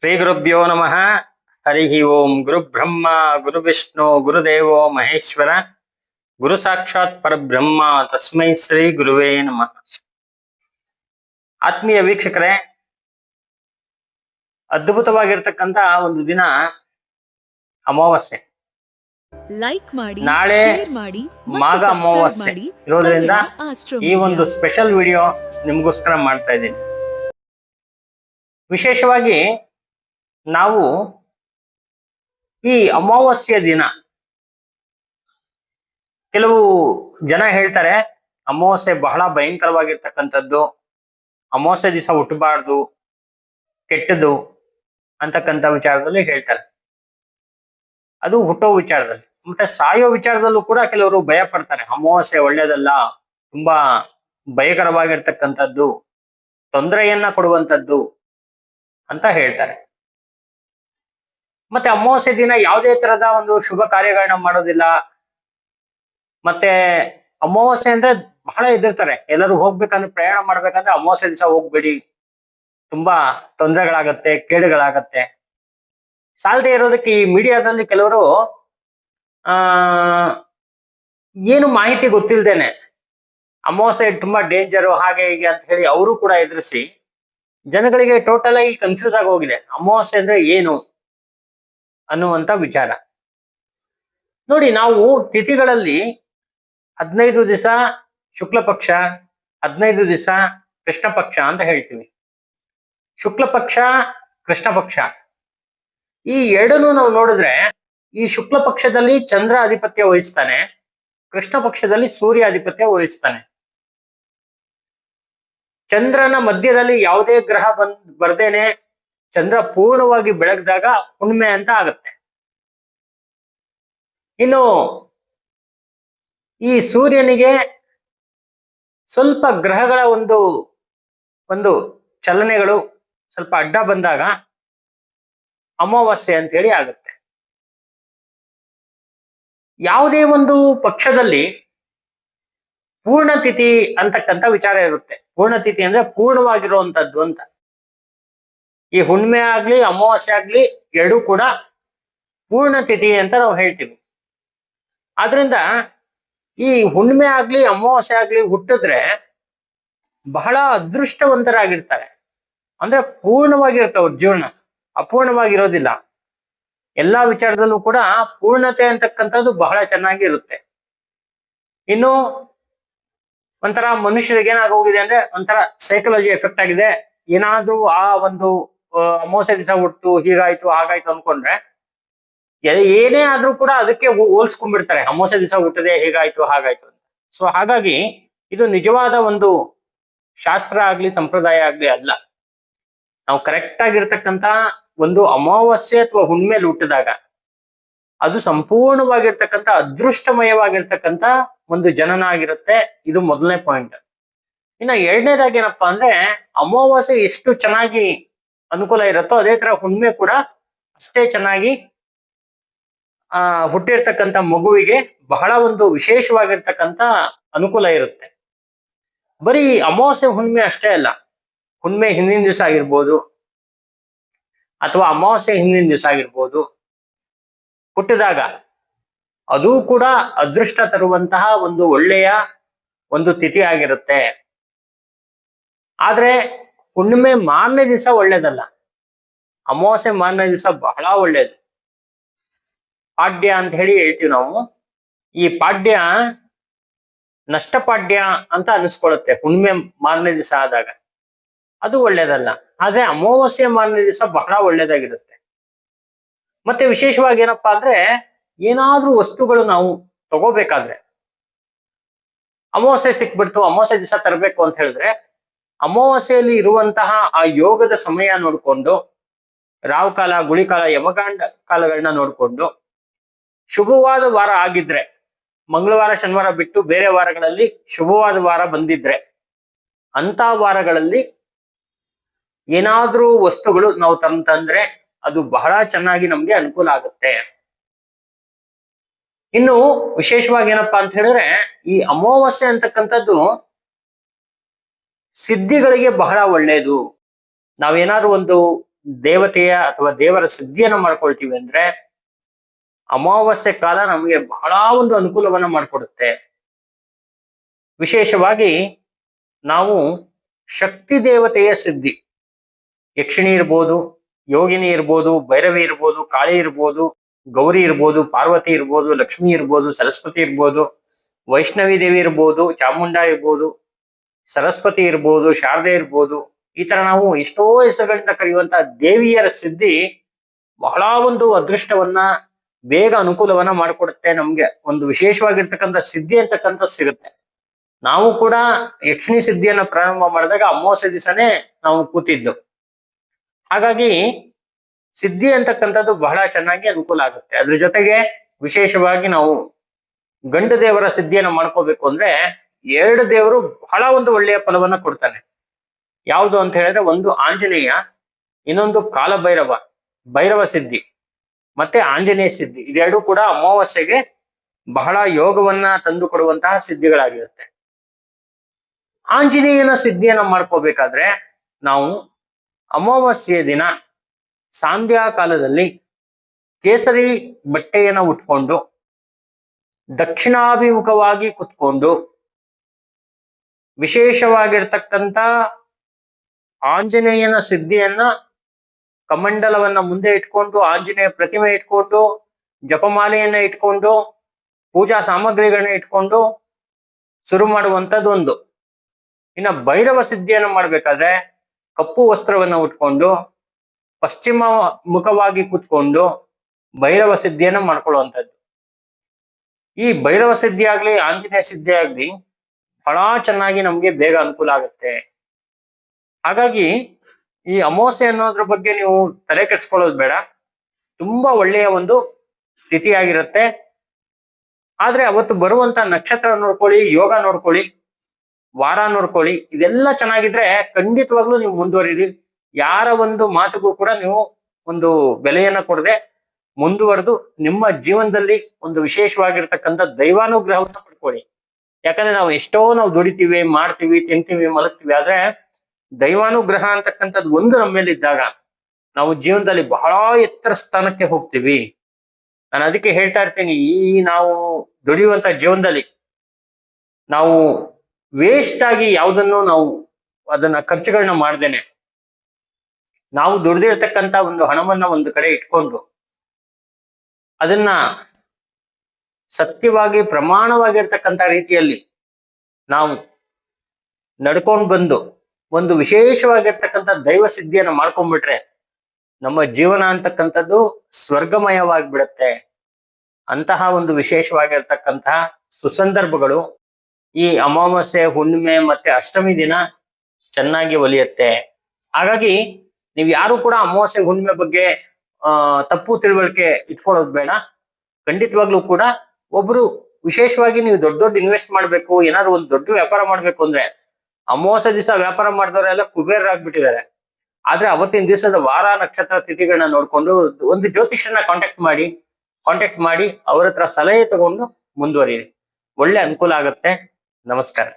ಶ್ರೀ ಗುರುಭ್ಯೋ ನಮಃ ಹರಿ ಓಂ ಗುರು ಬ್ರಹ್ಮ ಗುರು ವಿಷ್ಣು ಗುರುದೇವೋ ಮಹೇಶ್ವರ ಗುರು ಸಾಕ್ಷಾತ್ ಪರಬ್ರಹ್ಮ ತಸ್ಮೈ ಶ್ರೀ ಗುರುವೇ ನಮಃ ಆತ್ಮೀಯ ವೀಕ್ಷಕರೇ ಅದ್ಭುತವಾಗಿರ್ತಕ್ಕಂತ ಒಂದು ದಿನ ಅಮಾವಾಸ್ಯೆ. ಲೈಕ್ ಮಾಡಿ ನಾಳೆ ಮಾಡಿ ಮಾಘ ಅಮಾವಾಸ್ಯೆ ಇರೋದ್ರಿಂದ ಈ ಒಂದು ಸ್ಪೆಷಲ್ ವಿಡಿಯೋ ನಿಮಗೋಸ್ಕರ ಮಾಡ್ತಾ ಇದ್ದೀನಿ. ವಿಶೇಷವಾಗಿ ನಾವು ಈ ಅಮಾವಾಸ್ಯ ದಿನ. ಕೆಲವು ಜನ ಹೇಳ್ತಾರೆ, ಅಮಾವಾಸ್ಯೆ ಬಹಳ ಭಯಂಕರವಾಗಿರ್ತಕ್ಕಂಥದ್ದು. ಅಮಾವಾಸ್ಯೆ ದಿವಸ ಹುಟ್ಟಬಾರ್ದು ಕೆಟ್ಟದು ಅಂತಕ್ಕಂಥ ವಿಚಾರದಲ್ಲಿ ಹೇಳ್ತಾರೆ. ಅದು ಹುಟ್ಟೋ ವಿಚಾರದಲ್ಲಿ. ಮತ್ತೆ ಸಾಯೋ ವಿಚಾರದಲ್ಲೂ ಕೂಡ ಕೆಲವರು ಭಯ ಪಡ್ತಾರೆ ಅಮಾವಾಸ್ಯೆ ಒಳ್ಳೇದಲ್ಲ ತುಂಬಾ ಭಯಕರವಾಗಿರ್ತಕ್ಕಂಥದ್ದು, ತೊಂದರೆಯನ್ನ ಕೊಡುವಂಥದ್ದು ಅಂತ ಹೇಳ್ತಾರೆ. ಮತ್ತೆ ಅಮಾವಾಸ್ಯೆ ದಿನ ಯಾವುದೇ ತರದ ಒಂದು ಶುಭ ಕಾರ್ಯಗಳನ್ನ ಮಾಡೋದಿಲ್ಲ. ಮತ್ತೆ ಅಮಾವಾಸ್ಯೆ ಅಂದ್ರೆ ಬಹಳ ಎದುರ್ತಾರೆ ಎಲ್ಲರೂ ಹೋಗ್ಬೇಕಂದ್ರೆ ಪ್ರಯಾಣ ಮಾಡ್ಬೇಕಂದ್ರೆ ಅಮಾವಾಸ್ಯೆ ದಿವಸ ಹೋಗ್ಬೇಡಿ. ತುಂಬಾ ತೊಂದರೆಗಳಾಗತ್ತೆ, ಕೇಡುಗಳಾಗತ್ತೆ. ಸಾಲದೇ ಇರೋದಕ್ಕೆ ಈ ಮೀಡಿಯಾದಲ್ಲಿ ಕೆಲವರು, ಆ, ಏನು ಮಾಹಿತಿ ಗೊತ್ತಿಲ್ದೇನೆ, ಅಮಾವಾಸ್ಯೆ ತುಂಬಾ ಡೇಂಜರು ಹಾಗೆ ಹೀಗೆ ಅಂತ ಹೇಳಿ ಅವರು ಕೂಡ ಎದುರಿಸಿ ಜನಗಳಿಗೆ ಟೋಟಲ್ ಆಗಿ ಕನ್ಫ್ಯೂಸ್ ಆಗಿ ಹೋಗಿದೆ. ಅಮಾವಾಸ್ಯೆ ಅಂದ್ರೆ ಏನು? ಅನ್ನುವಂತ ವಿಚಾರ. ನೋಡಿ ನಾವು ತಿಥಿಗಳಲ್ಲಿ ಹದಿನೈದು ದಿವಸ ಶುಕ್ಲ ಪಕ್ಷ ಹದಿನೈದು ದಿವಸ ಕೃಷ್ಣ ಪಕ್ಷ ಅಂತ ಹೇಳ್ತೀವಿ. ಶುಕ್ಲ ಪಕ್ಷ ಕೃಷ್ಣ ಪಕ್ಷ ಈ ಎರಡನ್ನು ನಾವು ನೋಡಿದ್ರೆ ಈ ಶುಕ್ಲ ಪಕ್ಷದಲ್ಲಿ ಚಂದ್ರ ಆಧಿಪತ್ಯ ವಹಿಸ್ತಾನೆ ಕೃಷ್ಣ ಪಕ್ಷದಲ್ಲಿ ಸೂರ್ಯ ಆಧಿಪತ್ಯ ವಹಿಸ್ತಾನೆ. ಚಂದ್ರನ ಮಧ್ಯದಲ್ಲಿ ಯಾವುದೇ ಗ್ರಹ ಬಂದ್ ಬರ್ದೇನೆ ಚಂದ್ರ ಪೂರ್ಣವಾಗಿ ಬೆಳಗ್ದಾಗ ಹುಣ್ಮೆ ಅಂತ ಆಗುತ್ತೆ. ಇನ್ನು ಈ ಸೂರ್ಯನಿಗೆ ಸ್ವಲ್ಪ ಗ್ರಹಗಳ ಒಂದು ಒಂದು ಚಲನೆಗಳು ಸ್ವಲ್ಪ ಅಡ್ಡ ಬಂದಾಗ ಅಮಾವಾಸ್ಯೆ ಅಂತ ಹೇಳಿ ಆಗುತ್ತೆ. ಯಾವುದೇ ಒಂದು ಪಕ್ಷದಲ್ಲಿ ಪೂರ್ಣತಿಥಿ ಅಂತಕ್ಕಂಥ ವಿಚಾರ ಇರುತ್ತೆ. ಪೂರ್ಣತಿಥಿ ಅಂದ್ರೆ ಪೂರ್ಣವಾಗಿರುವಂತದ್ದು ಅಂತ. ಈ ಹುಣ್ಮೆ ಆಗ್ಲಿ, ಅಮಾವಾಸ್ಯೆ ಆಗ್ಲಿ ಎರಡೂ ಕೂಡ ಪೂರ್ಣತಿಥಿ ಅಂತ ನಾವು ಹೇಳ್ತೀವಿ. ಆದ್ರಿಂದ ಈ ಹುಣ್ಮೆ ಆಗ್ಲಿ, ಅಮಾವಾಸ್ಯೆ ಆಗ್ಲಿ ಹುಟ್ಟಿದ್ರೆ ಬಹಳ ಅದೃಷ್ಟವಂತರಾಗಿರ್ತಾರೆ. ಅಂದ್ರೆ ಪೂರ್ಣವಾಗಿರುತ್ತೆ ಅವ್ರ ಜೀವನ. ಅಪೂರ್ಣವಾಗಿರೋದಿಲ್ಲ. ಎಲ್ಲಾ ವಿಚಾರದಲ್ಲೂ ಕೂಡ ಪೂರ್ಣತೆ ಅಂತಕ್ಕಂಥದ್ದು ಬಹಳ ಚೆನ್ನಾಗಿ ಇರುತ್ತೆ ಇನ್ನು ಒಂಥರ ಮನುಷ್ಯರಿಗೆ ಏನಾಗೋಗಿದೆ ಅಂದ್ರೆ ಒಂಥರ ಸೈಕಾಲಜಿ ಎಫೆಕ್ಟ್ ಆಗಿದೆ. ಏನಾದ್ರೂ ಆ ಒಂದು ಅಮಾವಾಸ್ಯೆ ದಿವಸ ಹುಟ್ಟು, ಹೀಗಾಯ್ತು, ಹಾಗಾಯ್ತು ಅನ್ಕೊಂಡ್ರೆ ಏನೇ ಆದ್ರೂ ಕೂಡ ಅದಕ್ಕೆ ಹೋಲ್ಸ್ಕೊಂಡ್ಬಿಡ್ತಾರೆ. ಅಮಾವಾಸ್ಯೆ ದಿವಸ ಹುಟ್ಟದೆ, ಹೀಗಾಯ್ತು, ಹಾಗಾಯ್ತು ಅಂತ. ಸೊ ಹಾಗಾಗಿ ಇದು ನಿಜವಾದ ಒಂದು ಶಾಸ್ತ್ರ ಆಗ್ಲಿ, ಸಂಪ್ರದಾಯ ಆಗ್ಲಿ ಅಲ್ಲ. ನಾವು ಕರೆಕ್ಟ್ ಆಗಿರ್ತಕ್ಕಂತ ಒಂದು ಅಮಾವಾಸ್ಯೆ ಅಥವಾ ಹುಣ್ಮೇಲೆ ಹುಟ್ಟಿದಾಗ, ಅದು ಸಂಪೂರ್ಣವಾಗಿರ್ತಕ್ಕಂಥ ಅದೃಷ್ಟಮಯವಾಗಿರ್ತಕ್ಕಂಥ ಒಂದು ಜನನ ಆಗಿರುತ್ತೆ. ಇದು ಮೊದಲನೇ ಪಾಯಿಂಟ್ ಇನ್ನ ಎರಡನೇದಾಗಿ ಏನಪ್ಪಾ ಅಂದ್ರೆ, ಅಮಾವಾಸ್ಯೆ ಎಷ್ಟು ಚೆನ್ನಾಗಿ ಅನುಕೂಲ ಇರುತ್ತೋ ಅದೇ ತರ ಹುಣ್ಮೆ ಕೂಡ ಅಷ್ಟೇ ಚೆನ್ನಾಗಿ, ಆ, ಹುಟ್ಟಿರ್ತಕ್ಕಂಥ ಮಗುವಿಗೆ ಬಹಳ ಒಂದು ವಿಶೇಷವಾಗಿರ್ತಕ್ಕಂಥ ಅನುಕೂಲ ಇರುತ್ತೆ. ಬರೀ ಅಮಾವಾಸ್ಯೆ ಹುಣ್ಮೆ ಅಷ್ಟೇ ಅಲ್ಲ ಹುಣ್ಮೆ ಹಿಂದಿನ ದಿವಸ ಆಗಿರ್ಬೋದು, ಅಥವಾ ಅಮಾವಾಸ್ಯೆ ಹಿಂದಿನ ದಿವಸ ಆಗಿರ್ಬೋದು, ಹುಟ್ಟಿದಾಗ ಅದು ಕೂಡ ಅದೃಷ್ಟ ತರುವಂತಹ ಒಂದು ಒಳ್ಳೆಯ ಒಂದು ತಿಥಿ ಆಗಿರುತ್ತೆ. ಆದ್ರೆ ಹುಣ್ಣಿಮೆ ಮಾರನೇ ದಿವಸ ಒಳ್ಳೇದಲ್ಲ. ಅಮಾವಾಸ್ಯೆ ಮಾರನೇ ದಿವಸ ಬಹಳ ಒಳ್ಳೇದು. ಪಾಡ್ಯ ಅಂತ ಹೇಳಿ ಹೇಳ್ತೀವಿ ನಾವು. ಈ ಪಾಡ್ಯ ನಷ್ಟಪಾಡ್ಯ ಅಂತ ಅನಿಸ್ಕೊಳ್ಳುತ್ತೆ ಹುಣ್ಣಿಮೆ ಮಾರನೇ ದಿವಸ ಆದಾಗ. ಅದು ಒಳ್ಳೇದಲ್ಲ. ಆದ್ರೆ ಅಮಾವಾಸ್ಯೆ ಮಾರನೇ ದಿವಸ ಬಹಳ ಒಳ್ಳೇದಾಗಿರುತ್ತೆ. ಮತ್ತೆ ವಿಶೇಷವಾಗಿ ಏನಪ್ಪಾ ಅಂದ್ರೆ ಏನಾದ್ರೂ ವಸ್ತುಗಳು ನಾವು ತಗೋಬೇಕಾದ್ರೆ. ಅಮಾವಾಸ್ಯೆ ಸಿಕ್ಬಿಡ್ತು, ಅಮಾವಾಸ್ಯೆ ದಿವಸ ತರಬೇಕು ಅಂತ ಹೇಳಿದ್ರೆ ಅಮಾವಾಸ್ಯೆಯಲ್ಲಿ ಇರುವಂತಹ ಆ ಯೋಗದ ಸಮಯ ನೋಡಿಕೊಂಡು, ರಾವ್ ಕಾಲ ಗುಳಿಕಾಲ ಯಮಗಾಂಡ ಕಾಲಗಳನ್ನ ನೋಡಿಕೊಂಡು, ಶುಭವಾದ ವಾರ ಆಗಿದ್ರೆ, ಮಂಗಳವಾರ, ಶನಿವಾರ ಬಿಟ್ಟು ಬೇರೆ ವಾರಗಳಲ್ಲಿ ಶುಭವಾದ ವಾರ ಬಂದಿದ್ರೆ ಅಂತ ವಾರಗಳಲ್ಲಿ ಏನಾದ್ರೂ ವಸ್ತುಗಳು ನಾವು ತಂತಂದ್ರೆ ಅದು ಬಹಳ ಚೆನ್ನಾಗಿ ನಮ್ಗೆ ಅನುಕೂಲ ಆಗುತ್ತೆ. ಇನ್ನು ವಿಶೇಷವಾಗಿ ಏನಪ್ಪಾ ಅಂತ ಹೇಳಿದ್ರೆ, ಈ ಅಮಾವಾಸ್ಯೆ ಅಂತಕ್ಕಂಥದ್ದು ಸಿದ್ಧಿಗಳಿಗೆ ಬಹಳ ಒಳ್ಳೆಯದು ನಾವೇನಾದ್ರು ಒಂದು ದೇವತೆಯ ಅಥವಾ ದೇವರ ಸಿದ್ಧಿಯನ್ನ ಮಾಡ್ಕೊಳ್ತೀವಿ ಅಂದ್ರೆ ಅಮಾವಾಸ್ಯೆ ಕಾಲ ನಮಗೆ ಬಹಳ ಒಂದು ಅನುಕೂಲವನ್ನ ಮಾಡಿಕೊಡುತ್ತೆ. ವಿಶೇಷವಾಗಿ ನಾವು ಶಕ್ತಿ ದೇವತೆಯ ಸಿದ್ಧಿ. ಯಕ್ಷಿಣಿ ಇರ್ಬೋದು, ಯೋಗಿನಿ ಇರ್ಬೋದು, ಭೈರವಿ ಇರ್ಬೋದು, ಕಾಳಿ ಇರ್ಬೋದು, ಗೌರಿ ಇರ್ಬೋದು, ಪಾರ್ವತಿ ಇರ್ಬೋದು, ಲಕ್ಷ್ಮಿ ಇರ್ಬೋದು, ಸರಸ್ವತಿ ಇರ್ಬೋದು, ವೈಷ್ಣವಿ ದೇವಿ ಇರ್ಬೋದು ಚಾಮುಂಡ ಇರ್ಬೋದು ಸರಸ್ವತಿ ಇರ್ಬೋದು, ಶಾರದೆ ಇರ್ಬೋದು, ಈ ತರ ನಾವು ಎಷ್ಟೋ ಹೆಸರುಗಳಿಂದ ಕರೆಯುವಂತ ದೇವಿಯರ ಸಿದ್ಧಿ ಬಹಳ ಒಂದು ಅದೃಷ್ಟವನ್ನ, ಬೇಗ ಅನುಕೂಲವನ್ನ ಮಾಡಿಕೊಡುತ್ತೆ ನಮ್ಗೆ. ಒಂದು ವಿಶೇಷವಾಗಿರ್ತಕ್ಕಂಥ ಸಿದ್ಧಿ ಅಂತಕ್ಕಂಥ ಸಿಗುತ್ತೆ. ನಾವು ಕೂಡ ಯಕ್ಷಿಣಿ ಸಿದ್ಧಿಯನ್ನ ಪ್ರಾರಂಭ ಮಾಡಿದಾಗ ಅಮಾವಾಸ್ಯ ದಿವಸನೇ ನಾವು ಕೂತಿದ್ದು. ಹಾಗಾಗಿ ಸಿದ್ಧಿ ಅಂತಕ್ಕಂಥದ್ದು ಬಹಳ ಚೆನ್ನಾಗಿ ಅನುಕೂಲ ಆಗುತ್ತೆ. ಅದ್ರ ಜೊತೆಗೆ ವಿಶೇಷವಾಗಿ ನಾವು ಗಂಡು ದೇವರ ಸಿದ್ಧಿಯನ್ನ ಮಾಡ್ಕೋಬೇಕು ಅಂದ್ರೆ ಎರಡು ದೇವರು ಬಹಳ ಒಂದು ಒಳ್ಳೆಯ ಫಲವನ್ನ ಕೊಡ್ತಾನೆ. ಯಾವುದು ಅಂತ ಹೇಳಿದ್ರೆ ಒಂದು ಆಂಜನೇಯ, ಇನ್ನೊಂದು ಕಾಲಭೈರವ, ಭೈರವ ಸಿದ್ಧಿ ಮತ್ತೆ ಆಂಜನೇಯ ಸಿದ್ಧಿ. ಇದೆರಡೂ ಕೂಡ ಅಮಾವಾಸ್ಯೆಗೆ ಬಹಳ ಯೋಗವನ್ನ ತಂದು ಕೊಡುವಂತಹ ಸಿದ್ಧಿಗಳಾಗಿರುತ್ತೆ. ಆಂಜನೇಯನ ಸಿದ್ಧಿಯನ್ನ ಮಾಡ್ಕೋಬೇಕಾದ್ರೆ ನಾವು ಅಮಾವಾಸ್ಯೆಯ ದಿನ ಸಂಧ್ಯಾ ಕಾಲದಲ್ಲಿ ಕೇಸರಿ ಬಟ್ಟೆಯನ್ನ ಉಟ್ಕೊಂಡು ದಕ್ಷಿಣಾಭಿಮುಖವಾಗಿ ಕುತ್ಕೊಂಡು ವಿಶೇಷವಾಗಿರ್ತಕ್ಕಂಥ ಆಂಜನೇಯನ ಸಿದ್ಧಿಯನ್ನ ಕಮಂಡಲವನ್ನ ಮುಂದೆ ಇಟ್ಕೊಂಡು, ಆಂಜನೇಯ ಪ್ರತಿಮೆ ಇಟ್ಕೊಂಡು, ಜಪಮಾಲೆಯನ್ನ ಇಟ್ಕೊಂಡು, ಪೂಜಾ ಸಾಮಗ್ರಿಗಳನ್ನ ಇಟ್ಕೊಂಡು ಶುರು ಒಂದು. ಇನ್ನ ಭೈರವ ಸಿದ್ಧಿಯನ್ನು ಮಾಡ್ಬೇಕಾದ್ರೆ ಕಪ್ಪು ವಸ್ತ್ರವನ್ನ ಉಟ್ಕೊಂಡು, ಪಶ್ಚಿಮ ಮುಖವಾಗಿ ಕೂತ್ಕೊಂಡು ಭೈರವ ಸಿದ್ಧಿಯನ್ನು ಮಾಡ್ಕೊಳ್ಳುವಂಥದ್ದು. ಈ ಭೈರವ ಸಿದ್ಧಿ ಆಗ್ಲಿ, ಆಂಜನೇಯ ಸಿದ್ಧಿ ಆಗ್ಲಿ ಬಹಳ ಚೆನ್ನಾಗಿ ನಮ್ಗೆ ಬೇಗ ಅನುಕೂಲ ಆಗುತ್ತೆ. ಹಾಗಾಗಿ ಈ ಅಮಾವಾಸ್ಯೆ ಅನ್ನೋದ್ರ ಬಗ್ಗೆ ನೀವು ತಲೆ ಕೆಡಿಸ್ಕೊಳ್ಳೋದು ಬೇಡ. ತುಂಬಾ ಒಳ್ಳೆಯ ಒಂದು ಸ್ಥಿತಿಯಾಗಿರುತ್ತೆ ಆದ್ರೆ ಅವತ್ತು ಬರುವಂತ ನಕ್ಷತ್ರ ನೋಡ್ಕೊಳ್ಳಿ, ಯೋಗ ನೋಡ್ಕೊಳ್ಳಿ, ವಾರ ನೋಡ್ಕೊಳ್ಳಿ, ಇದೆಲ್ಲ ಚೆನ್ನಾಗಿದ್ರೆ ಖಂಡಿತವಾಗ್ಲೂ ನೀವು ಮುಂದುವರಿರಿ. ಯಾರ ಒಂದು ಮಾತುಗೂ ಕೂಡ ನೀವು ಒಂದು ಬೆಲೆಯನ್ನ ಕೊಡದೆ ಮುಂದುವರೆದು ನಿಮ್ಮ ಜೀವನದಲ್ಲಿ ಒಂದು ವಿಶೇಷವಾಗಿರ್ತಕ್ಕಂಥ ದೈವಾನುಗ್ರಹವನ್ನು ಪಡ್ಕೊಳ್ಳಿ. ಯಾಕಂದ್ರೆ ನಾವು ಎಷ್ಟೋ ನಾವು ದುಡಿತೀವಿ, ಮಾಡ್ತೀವಿ, ತಿಂತೀವಿ, ಮಲಗ್ತೀವಿ, ಆದ್ರೆ ದೈವಾನುಗ್ರಹ ಅಂತಕ್ಕಂಥದ್ದು ಒಂದು ನಮ್ಮ ಮೇಲೆ ಇದ್ದಾಗ ನಾವು ಜೀವನದಲ್ಲಿ ಬಹಳ ಎತ್ತರ ಸ್ಥಾನಕ್ಕೆ ಹೋಗ್ತೀವಿ. ನಾನು ಅದಕ್ಕೆ ಹೇಳ್ತಾ ಇರ್ತೀನಿ, ಈ ನಾವು ದುಡಿಯುವಂತ ಜೀವನದಲ್ಲಿ ನಾವು ವೇಸ್ಟ್ ಆಗಿ ಯಾವುದನ್ನು ನಾವು ಅದನ್ನ ಖರ್ಚುಗಳನ್ನ ಮಾಡ್ದೇನೆ. ನಾವು ದುಡ್ದಿರ್ತಕ್ಕಂತ ಒಂದು ಹಣವನ್ನ ಒಂದು ಕಡೆ ಇಟ್ಕೊಂಡು ಅದನ್ನ ಸತ್ಯವಾಗಿ ಪ್ರಮಾಣವಾಗಿರ್ತಕ್ಕಂಥ ರೀತಿಯಲ್ಲಿ ನಾವು ನಡ್ಕೊಂಡು ಬಂದು ಒಂದು ವಿಶೇಷವಾಗಿರ್ತಕ್ಕಂಥ ದೈವ ಸಿದ್ಧಿಯನ್ನು ಮಾಡ್ಕೊಂಡ್ಬಿಟ್ರೆ ನಮ್ಮ ಜೀವನ ಅಂತಕ್ಕಂಥದ್ದು ಸ್ವರ್ಗಮಯವಾಗಿಬಿಡುತ್ತೆ ಅಂತಹ ಒಂದು ವಿಶೇಷವಾಗಿರ್ತಕ್ಕಂತಹ ಸುಸಂದರ್ಭಗಳು ಈ ಅಮಾವಾಸ್ಯೆ, ಹುಣ್ಣಿಮೆ ಮತ್ತೆ ಅಷ್ಟಮಿ ದಿನ ಚೆನ್ನಾಗಿ ಒಲಿಯುತ್ತೆ. ಹಾಗಾಗಿ ನೀವು ಯಾರು ಕೂಡ ಅಮಾವಾಸ್ಯೆ, ಹುಣ್ಣಿಮೆ ಬಗ್ಗೆ ತಪ್ಪು ತಿಳುವಳಿಕೆ ಇಟ್ಕೊಳ್ಳೋದು ಬೇಡ. ಖಂಡಿತವಾಗ್ಲೂ ಕೂಡ ಒಬ್ರು ವಿಶೇಷವಾಗಿ ನೀವು ದೊಡ್ಡ ದೊಡ್ಡ ಇನ್ವೆಸ್ಟ್ ಮಾಡ್ಬೇಕು, ಏನಾದ್ರು ಒಂದು ದೊಡ್ಡ ವ್ಯಾಪಾರ ಮಾಡ್ಬೇಕು ಅಂದ್ರೆ ಅಮಾವಾಸ್ಯೆ ದಿವಸ ವ್ಯಾಪಾರ ಮಾಡಿದವರೆಲ್ಲ ಕುಬೇರರಾಗ್ಬಿಟ್ಟಿದ್ದಾರೆ. ಆದ್ರೆ ಅವತ್ತಿನ ದಿವಸದ ವಾರ ನಕ್ಷತ್ರ ತಿಥಿಗಳನ್ನ ನೋಡ್ಕೊಂಡು ಒಂದು ಜ್ಯೋತಿಷ್ಯನ ಕಾಂಟ್ಯಾಕ್ಟ್ ಮಾಡಿ ಕಾಂಟ್ಯಾಕ್ಟ್ ಮಾಡಿ ಅವ್ರ ಸಲಹೆ ತಗೊಂಡು ಮುಂದುವರಿಯಿರಿ. ಒಳ್ಳೆ ಅನುಕೂಲ ಆಗುತ್ತೆ. ನಮಸ್ಕಾರ.